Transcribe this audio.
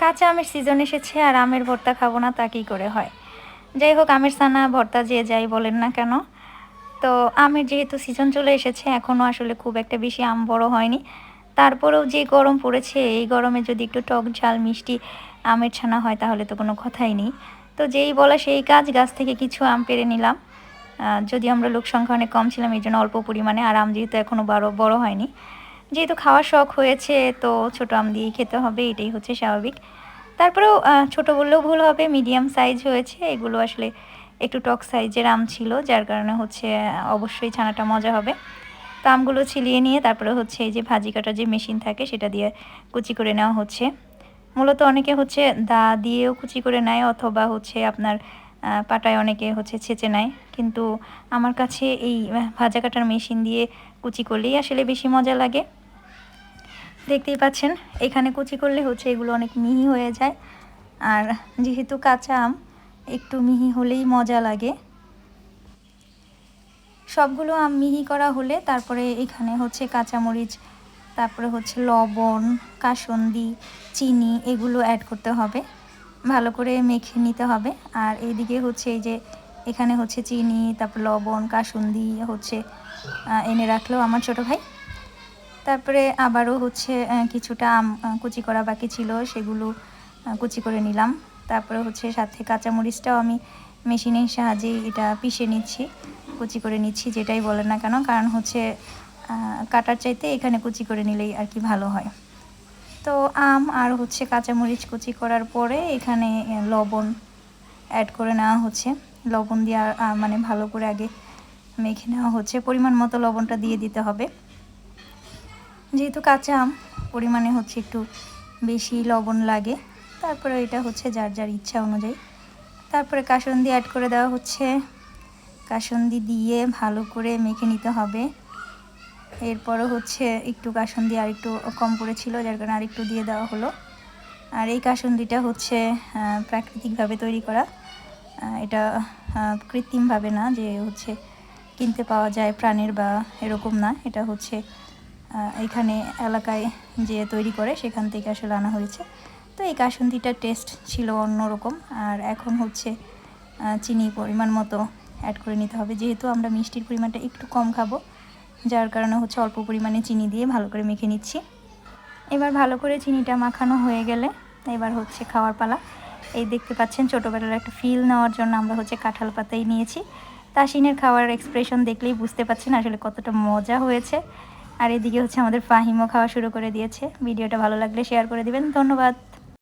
কাঁচা আমের সিজন এসেছে আর আমের ভর্তা খাব না, তা কী করে হয়? যাই হোক, আমের সানা ভর্তা যে যাই বলেন না কেন। তো আমের যেহেতু সিজন চলে এসেছে এখনও আসলে খুব একটা বেশি আম বড় হয়নি। তারপরেও যে গরম পড়েছে, এই গরমে যদি একটু টক ঝাল, মিষ্টি আমের ছানা হয়, তাহলে তো কোনো কথাই নেই। তো যেই বলা সেই কাজ, গাছ থেকে কিছু আম পেরে নিলাম। যদি আমরা লোক সংখ্যা অনেক কম ছিলাম, এই জন্য অল্প পরিমাণে, আর আম যেহেতু এখনও বড় বড় হয়নি। যেহেতু খাওয়ার শখ হয়েছে, তো ছোট আম দিয়েই খেতে হবে, এটাই হচ্ছে স্বাভাবিক। তারপরেও ছোট বললেও ভুল হবে মিডিয়াম সাইজ হয়েছে, এগুলো আসলে একটু টক সাইজের আম ছিল, যার কারণে হচ্ছে, অবশ্যই ছানাটা মজা হবে। তো আমগুলো ছিলিয়ে নিয়ে, তারপরে হচ্ছে এই যে ভাজি কাটার যে মেশিন থাকে, সেটা দিয়ে কুচি করে নেওয়া হচ্ছে। মূলত অনেকে হচ্ছে দা দিয়েও কুচি করে নেয়, অথবা হচ্ছে আপনার পাটায় অনেকে হচ্ছে ছেঁচে নেয়। কিন্তু আমার কাছে এই ভাজা কাটার মেশিন দিয়ে কুচি করলেই আসলে বেশি মজা লাগে। দেখতেই পাচ্ছেন, এখানে কুচি করলে হচ্ছে এগুলো অনেক মিহি হয়ে যায়। আর যেহেতু কাঁচা আম, একটু মিহি হলেই মজা লাগে। সবগুলো আম মিহি করা হলে তারপরে এখানে হচ্ছে কাঁচামরিচ, তারপরে হচ্ছে লবণ, কাসন্দি, চিনি এগুলো অ্যাড করতে হবে। ভালো করে মেখে নিতে হবে। আর এইদিকে হচ্ছে এই যে এখানে হচ্ছে চিনি, তারপর লবণ, কাসন্দি হচ্ছে এনে রাখল আমার ছোট ভাই। তারপরে আবারও হচ্ছে কিছুটা আম কুচি করা বাকি ছিল, সেগুলো কুচি করে নিলাম। তারপরে হচ্ছে সাথে কাঁচামরিচটাও আমি মেশিনের সাহায্যেই এটা পিষে নিচ্ছি, কুচি করে নিচ্ছি, যেটাই বলেন না কেন। কারণ হচ্ছে কাটার চাইতে এখানে কুচি করে নিলেই আর কি ভালো হয়। তো আম আর হচ্ছে কাঁচামরিচ কুচি করার পরে এখানে লবণ অ্যাড করে নেওয়া হচ্ছে। লবণ দিয়ে মানে ভালো করে আগে মেখে নেওয়া হচ্ছে। পরিমাণ মতো লবণটা দিয়ে দিতে হবে। যেহেতু কাঁচা আম, পরিমাণে হচ্ছে একটু বেশি লবণ লাগে। তারপরে এটা হচ্ছে যার যার ইচ্ছা অনুযায়ী। তারপরে কাসন্দি অ্যাড করে দেওয়া হচ্ছে। কাসন্দি দিয়ে ভালো করে মেখে নিতে হবে। এরপরও হচ্ছে একটু কাসন্দি আর একটু কম পড়েছিল যার কারণে আর একটু দিয়ে দেওয়া হলো। আর এই কাসন্দিটা হচ্ছে প্রাকৃতিকভাবে তৈরি করা। এটা কৃত্রিমভাবে না যে হচ্ছে কিনতে পাওয়া যায় প্রাণের বা এরকম না। এটা হচ্ছে এখানে এলাকায় যে তৈরি করে সেখান থেকে আসলে আনা হয়েছে। তো এই কাসন্দিটার টেস্ট ছিল অন্যরকম। আর এখন হচ্ছে চিনি পরিমাণ মতো অ্যাড করে নিতে হবে। যেহেতু আমরা মিষ্টির পরিমাণটা একটু কম খাব, যার কারণে হচ্ছে অল্প পরিমাণে চিনি দিয়ে ভালো করে মেখে নিচ্ছি। এবার ভালো করে চিনিটা মাখানো হয়ে গেলে এবার হচ্ছে খাওয়ার পালা। এই দেখতে পাচ্ছেন ছোটোবেলার একটা ফিল নেওয়ার জন্য আমরা হচ্ছে কাঁঠাল পাতাই নিয়েছি। তাসিনের খাওয়ার এক্সপ্রেশন দেখলেই বুঝতে পারছেন আসলে কতটা মজা হয়েছে। আর এদিকে হচ্ছে আমাদের ফাহিমও খাওয়া শুরু করে দিয়েছে। ভিডিওটা ভালো লাগলে শেয়ার করে দিবেন। ধন্যবাদ।